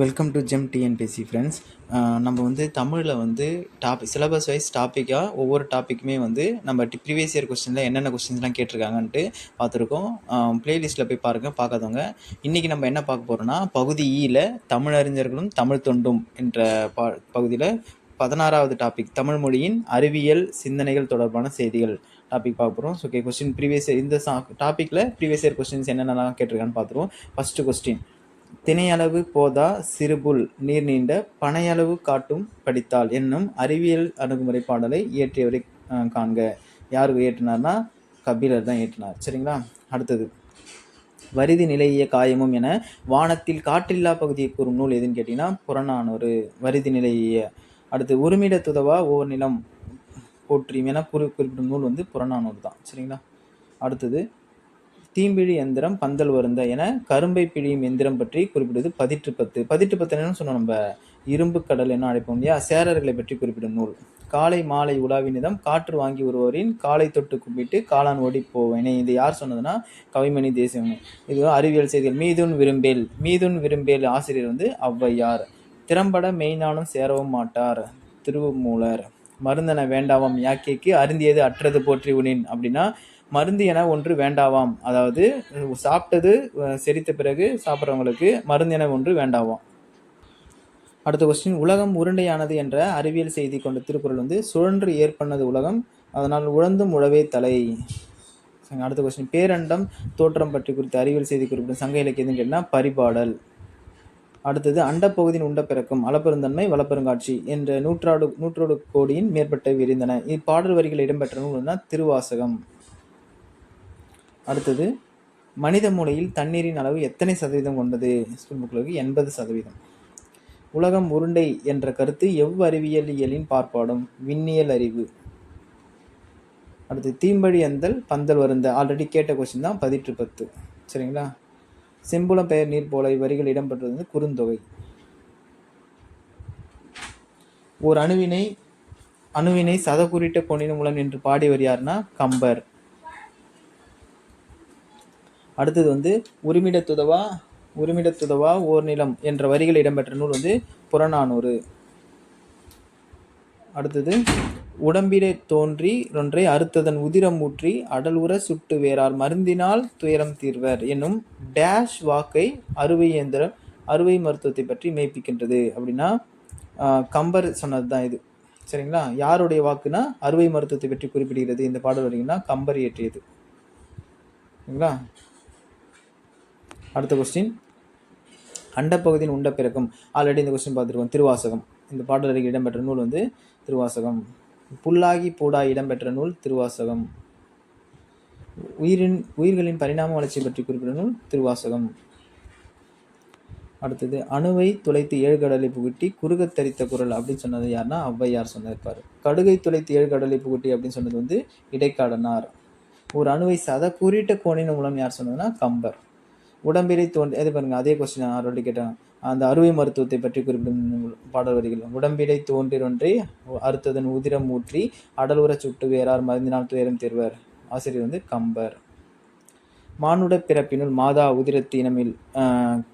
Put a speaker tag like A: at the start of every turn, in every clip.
A: welcome to Gem TNPSC friends நம்ம வந்து தமிழில் வந்து டாபிக் சிலபஸ் வைஸ் டாப்பிக்காக ஒவ்வொரு டாப்பிக்குமே வந்து நம்ம ப்ரீவியஸ் இயர் கொஸ்டினில் என்னென்ன கொஸ்டின்ஸ்லாம் கேட்டிருக்காங்கன்ட்டு பார்த்துருக்கோம் ப்ளேலிஸ்ட்டில் போய் பாருங்கள் பார்க்காதவங்க இன்றைக்கி நம்ம என்ன பார்க்க போகிறோன்னா பகுதி ஈயில் e தமிழறிஞர்களும் தமிழ் தொண்டும் என்ற பா பகுதியில் பதினாறாவது டாபிக் தமிழ் மொழியின் அறிவியல் சிந்தனைகள் தொடர்பான செய்திகள் டாபிக் பார்க்க போகிறோம் so okay question previous year இந்த சா டாப்பிக்கில் ப்ரீவியஸ் இயர் கொஸ்டின்ஸ் என்னென்னலாம் கேட்டிருக்கான்னு பார்த்துருவோம் ஃபஸ்ட்டு கொஸ்டின் தினையளவு போதா சிறுபுல் நீர் நீண்ட பனையளவு காட்டும் படித்தால் என்னும் அறிவியல் அணுகுமுறை பாடலை இயற்றியவரை காண்க யார் இயற்றினார்னா கபிலர் தான் இயற்றினார் சரிங்களா அடுத்தது வரிதி நிலையிய காயமும் என வானத்தில் காற்றில்லா பகுதியை கூறும் நூல் எதுன்னு கேட்டிங்கன்னா புறநானூறு வரிதி நிலையிய அடுத்து உருமிட துதவா ஓர் நிலம் போற்றியும் என குறி குறிப்பிடும் நூல் வந்து புறநானூறு தான் சரிங்களா அடுத்தது தீம்பிழி எந்திரம் பந்தல் வருந்த என கரும்பை பிழியும் எந்திரம் பற்றி குறிப்பிடுவது பதிற்று பத்து பதிற்று பத்து சொன்னோம் நம்ம இரும்பு கடல் என்ன அழைப்போம் இல்லையா சேரர்களை பற்றி குறிப்பிடும் நூல் காலை மாலை உலாவினிதம் காற்று வாங்கி வருவோரின் காலை தொட்டு கும்பிட்டு காளான் ஓடி போவேனே இது யார் சொன்னதுன்னா கவிமணி தேசியமணி இது அறிவியல் செய்திகள் மீதுன் விரும்பேல் மீதுன் விரும்பேல் ஆசிரியர் வந்து ஔவையார் திறம்பட மெய்ஞானம் சேரவும் மாட்டார் திருவுமூலர் மருந்தன வேண்டாமம் யாக்கிக்கு அருந்தியது அற்றது போற்றி உனின் அப்படின்னா மருந்து என ஒன்று வேண்டாவாம் அதாவது சாப்பிட்டது செரித்த பிறகு சாப்பிட்றவங்களுக்கு மருந்து என ஒன்று வேண்டாவாம் அடுத்த கொஸ்டின் உலகம் உருண்டையானது என்ற அறிவியல் செய்தி கொண்ட திருக்குறள் வந்து சுழன்று ஏற்பண்ணது உலகம் அதனால் உழந்தும் உழவே தலை அடுத்த கொஸ்டின் பேரண்டம் தோற்றம் பற்றி குறித்த அறிவியல் செய்தி குறிப்பிடும் சங்க இலக்கியதுன்னு கேட்டால் பரிபாடல் அடுத்தது அண்டப்பகுதியின் உண்ட பிறக்கும் அளப்பெருந்தன்மை வளப்பெருங்காட்சி என்ற நூற்றாடு நூற்றோடு கோடியின் மேற்பட்ட விரிந்தன இப்பாடல் வரிகள் இடம்பெற்ற நூல்னா திருவாசகம் அடுத்தது மனித மூளையில் தண்ணீரின் அளவு எத்தனை சதவீதம் கொண்டது ஸ்கூல் புக்களுக்கு எண்பது சதவீதம் உலகம் உருண்டை என்ற கருத்து எவ்வறிவியலியலின் பார்ப்பாடும் விண்ணியல் அறிவு அடுத்து தீம்பழி அந்தல் பந்தல் வருந்த ஆல்ரெடி கேட்ட கொஸ்டின் தான் பதிற்று பத்து சரிங்களா செம்புளம் பெயர் நீர் போல வரிகள் இடம்பெற்றது வந்து குறுந்தொகை ஒரு அணுவினை அணுவினை சத குறிட்ட கொண்டின மூலம் என்று பாடியவர் யாருன்னா கம்பர் அடுத்தது வந்து உரிமிடத்துதவா உருமிடத்துதவா ஓர் நிலம் என்ற வரிகள் இடம்பெற்ற நூல் வந்து புறநானூறு அடுத்தது உடம்பிலே தோன்றி ஒன்றை அறுத்ததன் உதிரம் ஊற்றி அடல் உர சுட்டு வேறார் மருந்தினால் துயரம் தீர்வர் என்னும் டேஷ் வாக்கை அறுவை இயந்திரம் அறுவை மருத்துவத்தை பற்றி மெய்ப்பிக்கின்றது அப்படின்னா கம்பர் சொன்னது தான் இது சரிங்களா யாருடைய வாக்குனா அறுவை மருத்துவத்தை பற்றி குறிப்பிடுகிறது இந்த பாடல் வரீங்கன்னா கம்பர் இயற்றியது சரிங்களா அடுத்த கொஸ்டின் அண்டப்பகுதியின் உண்ட பிறக்கும் ஆல்ரெடி இந்த கொஸ்டின் பார்த்துருக்கோம் திருவாசகம் இந்த பாடலருக்கு இடம்பெற்ற நூல் வந்து திருவாசகம் புல்லாகி பூடா இடம்பெற்ற நூல் திருவாசகம் உயிரின் உயிர்களின் பரிணாம வளர்ச்சி பற்றி குறிப்பிட்ட நூல் திருவாசகம் அடுத்தது அணுவை துளைத்து ஏழு கடலை புகுட்டி குறுக தரித்த குரல் அப்படின்னு சொன்னது யாருன்னா ஔவையார் சொன்னிருப்பார் கடுகை துளைத்து ஏழு கடலை புகுட்டி அப்படின்னு சொன்னது வந்து இடைக்காடனார் ஒரு அணுவை சத குறிட்ட கோணின் மூலம் யார் சொன்னதுன்னா கம்பர் உடம்பிரை தோன்றி எது பாருங்கள் அதே கொஸ்டின் ஆரோடு கேட்டாங்க அந்த அறுவை மருத்துவத்தை பற்றி குறிப்பிடும் பாடல் வரிகள் உடம்பிடை தோன்றிரொன்றே அறுத்ததன் உதிரம் ஊற்றி அடலூர சுட்டு வேறார் மருந்தினால் துயரம் தீர்வர் ஆசிரியர் வந்து கம்பர் மானுட பிறப்பினுள் மாதா உதிரத்தினமில்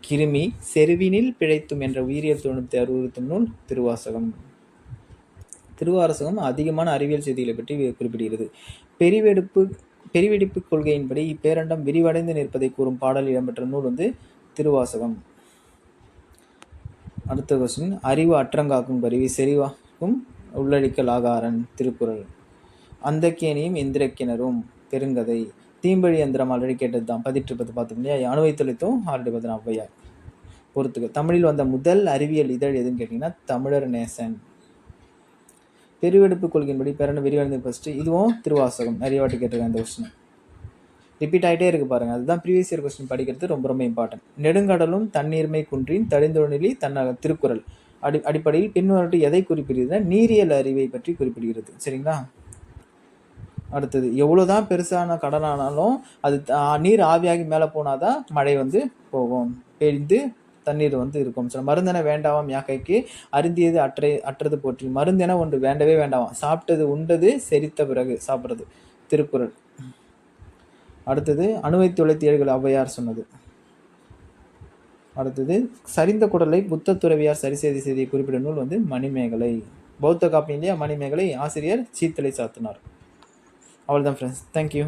A: கிருமி செருவினில் பிழைத்தும் என்ற உயிரியல் தொண்ணூற்றி அறுபத்தி நூல் திருவாசகம் திருவாரசகம் அதிகமான அறிவியல் செய்திகளை பற்றி குறிப்பிடுகிறது பெரிவெடுப்பு பெருவெடிப்பு கொள்கையின்படி இப்பேரண்டம் விரிவடைந்து நிற்பதைக் கூறும் பாடல் இடம்பெற்ற நூல் வந்து திருவாசகம் அடுத்த கொஸ்டின் அறிவு அற்றங்காக்கும் கருவி செறிவாக்கும் உள்ளழிக்கல் ஆகாரன் திருக்குறள் அந்த அந்தக்கேணியும் இந்திரக்கிணரும் பெருங்கதை தீம்பழி எந்திரம் ஆல்ரெடி கேட்டது தான் பதிற்றுப்பது பார்த்தோம் இல்லையா அணுவை தொலைத்தும் ஆல்ரெடி பார்த்தோம் ஔவையார் பொறுத்துக்க தமிழில் வந்த முதல் அறிவியல் இதழ் எதுன்னு கேட்டிங்கன்னா தமிழர் நேசன் பெருவெடுப்பு கொள்கையின்படி பெறணும் விரிவடைந்து ஃபஸ்ட்டு இதுவும் திருவாசகம் நிறைய வாட்டி கேட்டிருக்கேன் அந்த கொஸ்டின் ரிப்பீட் ஆகிட்டே இருக்குது பாருங்கள் அதுதான் ப்ரீவியஸ் இயர் கொஸ்டின் படிக்கிறது ரொம்ப ரொம்ப இம்பார்ட்டன்ட் நெடுங்கடலும் தண்ணீர்மை குன்றின் தடிந்தொழிலி தன்ன திருக்குறள் அடி அடிப்படையில் பின்வரட்டு எதை குறிப்பிடுகிறதுனா நீரியல் அறிவை பற்றி குறிப்பிடுகிறது சரிங்களா அடுத்தது எவ்வளோதான் பெருசான கடலானாலும் அது நீர் ஆவியாகி மேலே போனால் தான் மழை வந்து போகும் பெய்ந்து தண்ணீர் வந்து இருக்கும் சொல்ல மருந்தென வேண்டாமாம் யாக்கைக்கு அருந்தியது அற்றை அற்றது போற்றி மருந்தென ஒன்று வேண்டவே வேண்டாமாம் சாப்பிட்டது உண்டது செரித்த பிறகு சாப்பிட்றது திருக்குறள் அடுத்தது அணுவை தொலைத்து ஏழுகள் ஔவையார் சொன்னது அடுத்தது சரிந்த குடலை புத்த துறவியார் சரிசெய்தி செய்தி செய்தியை குறிப்பிடும் நூல் வந்து மணிமேகலை பௌத்த காப்பி இந்தியா மணிமேகலை ஆசிரியர் சீத்தலை சாத்தினார் அவ்வளோதான் ஃப்ரெண்ட்ஸ் தேங்க்யூ